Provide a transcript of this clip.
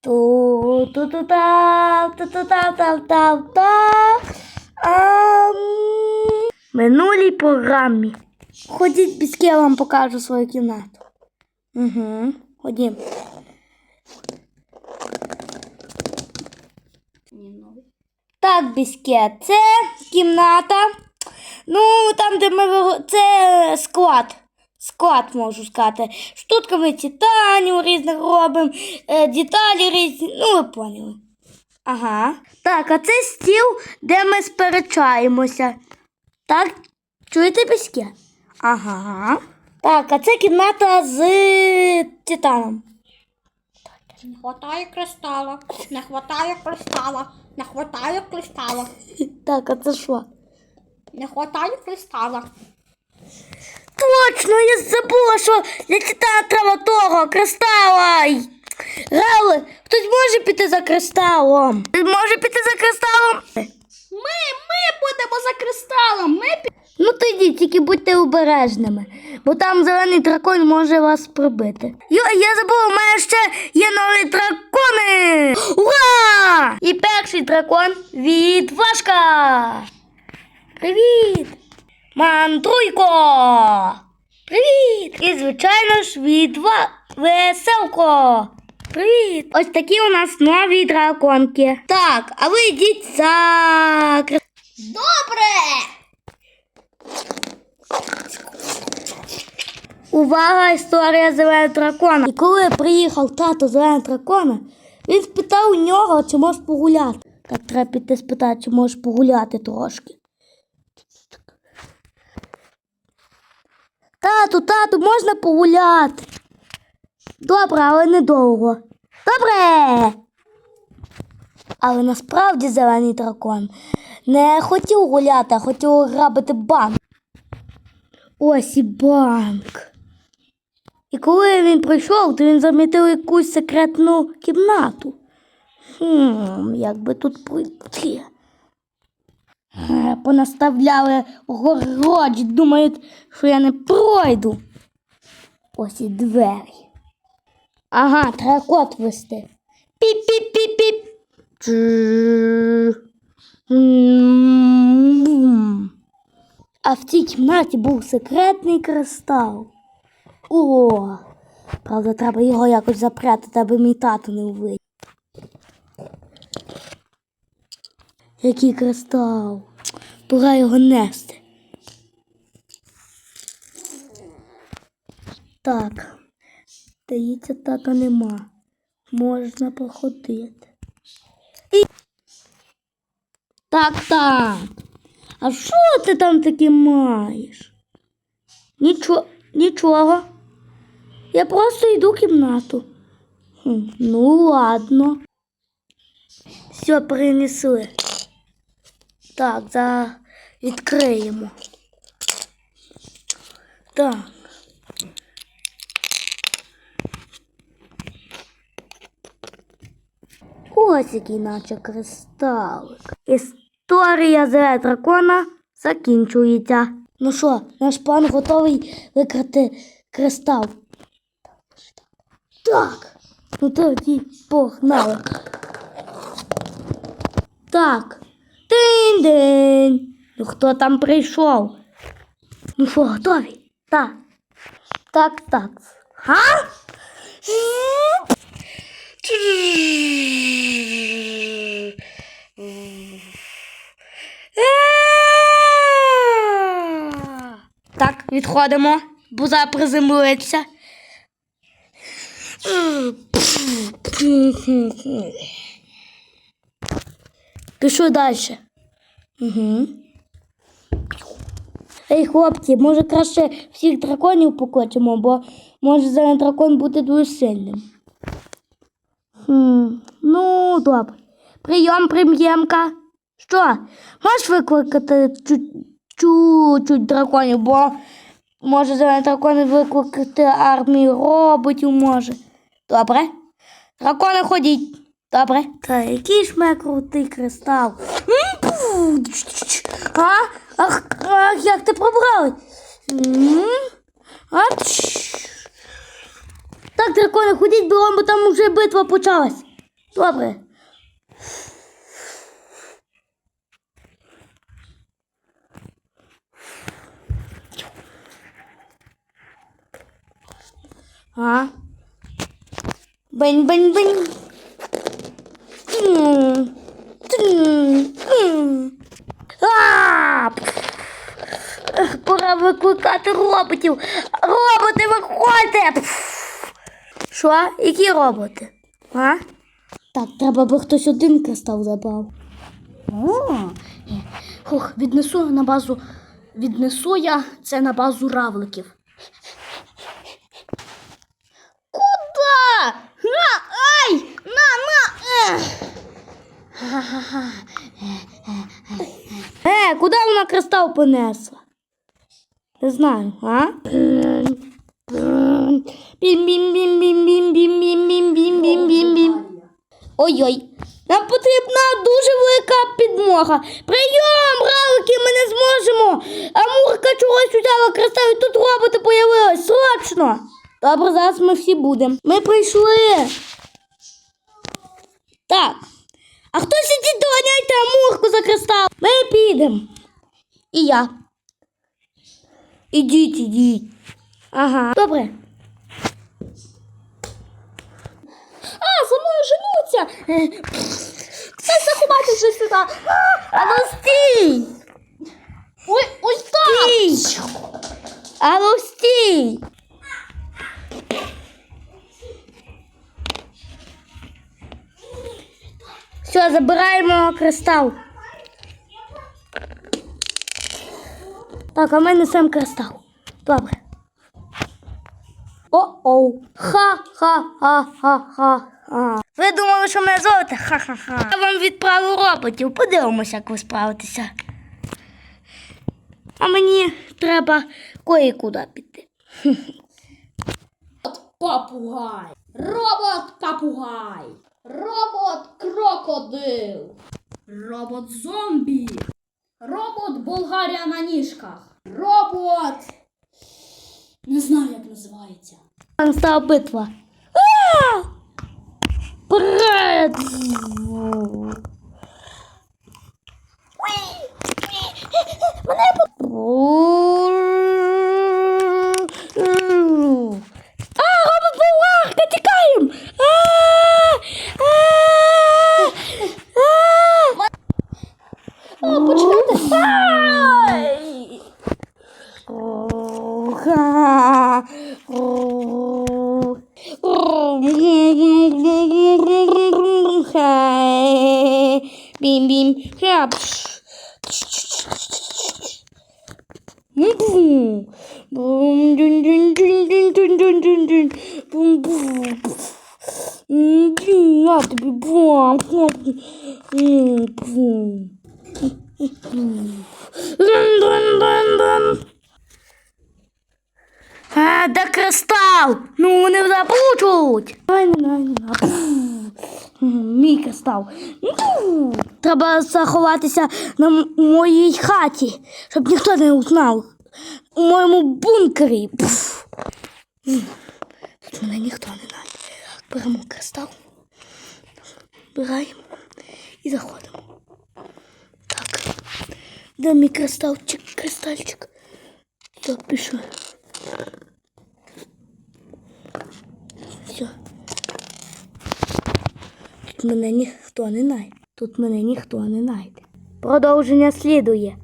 Ту-ту-ту-та, ту-ту-та-та-та-та. Минулій програмі. Ходіть, біске, я вам покажу свою кімнату. Угу. Ходім. Так, біске, це кімната. Ну, там, де ми це склад. Склад, можу сказати. Штутками титанів різних робимо, е, деталі різні. Ну, ви поняли. Ага. Так, а це стіл, де ми сперечаємося. Так, чуєте біске? Ага. Так, а це кімната з титаном. Не хватає кристала, не хватає кристала, не хватає кристала, Так, а це що? не хватає кристала. Точно, я забула, що для титана треба того кристала. Й. Хтось може піти за кристалом? Може піти за кристалом? Ми, ми будемо за кристалом. Ми Ну тоді тільки будьте обережними, бо там зелений дракон може вас пробити. Йо, я забула, у мене ще є нові дракони! Ура! І перший дракон від Вашка! Привіт! Мандруйко! Привіт! І, звичайно ж, від. Веселко! Привіт! Ось такі у нас нові драконки. Так, а ви йдіть за Добре! Увага, історія зеленого дракона. І коли приїхав тато зеленого дракона, він спитав у нього, чи можеш погуляти. Так треба піти спитати, чи можеш погуляти трошки. Тату, тату, можна погуляти? Добре, але недовго. Добре. Але насправді зелений дракон не хотів гуляти, а хотів грабити банк. Ось і банк. І коли він прийшов, то він замітив якусь секретну кімнату. Хм, як би тут пройти? Е, Понаставляли огороді, думають, що я не пройду. Ось і двері. Ага, треба код вести. Піп-піп-піп-піп. А в цій кімнаті був секретний кристал. О, правда, треба його якось запрятати, аби мій тато не вбив. Який кристал? Пора його нести. Так, здається, тата нема. Можна походити. Так, так. А що ти там таке маєш? Нічого, нічого. Я просто йду в кімнату. Ну, ладно. Все принесли. Так, за... відкриємо. Так. Ось який наче кристалик. Історія зеленого дракона закінчується. Ну що, наш план готовий викрати кристал. Так. Ну тоді погнали. Так. День-день. Ну хто там прийшов? Ну що, готові? Так. Так, так. Га? Так, відходимо. Буза приземлиться. Пішов далі. Угу. Ей, хлопці, може краще всіх драконів покочемо, бо може зараз дракон бути дуже сильним. Хм, ну, добре. Прийом, прем'ємка. Що? Можеш викликати чуть- чуть-чуть драконів, бо може зараз дракони викликати армію роботів може. Добре? Дракони ходіть. Добре. Та який ж мене крутий кристал. А? Ах, ах, як ти пробрали? Так, дракони, ходіть бо там вже битва почалась. Добре. А? Бень-бень-бень. Пора викликати роботів. Роботи, виходьте! Що? Які роботи? А? Так, треба би хтось один кристал забрав. О, е, віднесу на базу. Віднесу я це на базу равликів. Куда? На, ай! На, на! Ех. Е, куди вона кристал понесла? Знаю, а? Бім-бім-бім-бім-бім-бім-бім-бім-бім-бім-бім. Ой-ой. Нам потрібна дуже велика підмога. Прийом, равики, ми не зможемо. Амурка чогось взяла кристал, і тут роботи появились. Срочно. Добре, зараз ми всі будемо. Ми прийшли. Так. А хто сидить доганяйте Амурку за кристал? Ми підемо. І я. Ідіть, ідіть. Ага. Добре. А, за мною женуться! Це заховати вже сюди! А ну стій! Ой, ось так! Стій! А ну стій! Все, забираємо кристал. Так, а ми несемо кристал. Добре. О-оу. Ха-ха-ха-ха-ха. Ви думали, що мене зовете? Ха-ха-ха. Я вам відправив роботів. Подивимося, як ви справитеся. А мені треба кое-куди піти. Папугай! Робот папугай! Робот крокодил! Робот зомбі! Робот Болгарія на ніжках! Робот! Не знаю, як називається. Стала битва. Мене Bim bim. Yap. Bum dün dün dün dün dün dün dün dün. Bum bum. Bum hadi bir bum. Bum bum. Dın dın dın dın. А, де кристал? Ну, вони заплучуть. Ай, не, не, не. Мій кристал. Ну, Треба заховатися на моїй хаті, щоб ніхто не узнав. У моєму бункері. Пф. Тут мене ніхто не знає. Беремо кристал, збираємо і заходимо. Так. Де мій кристалчик, кристальчик? Так, пішли. Все. Тут мене ніхто не найде. Тут мене ніхто не найде. Продовження слідує.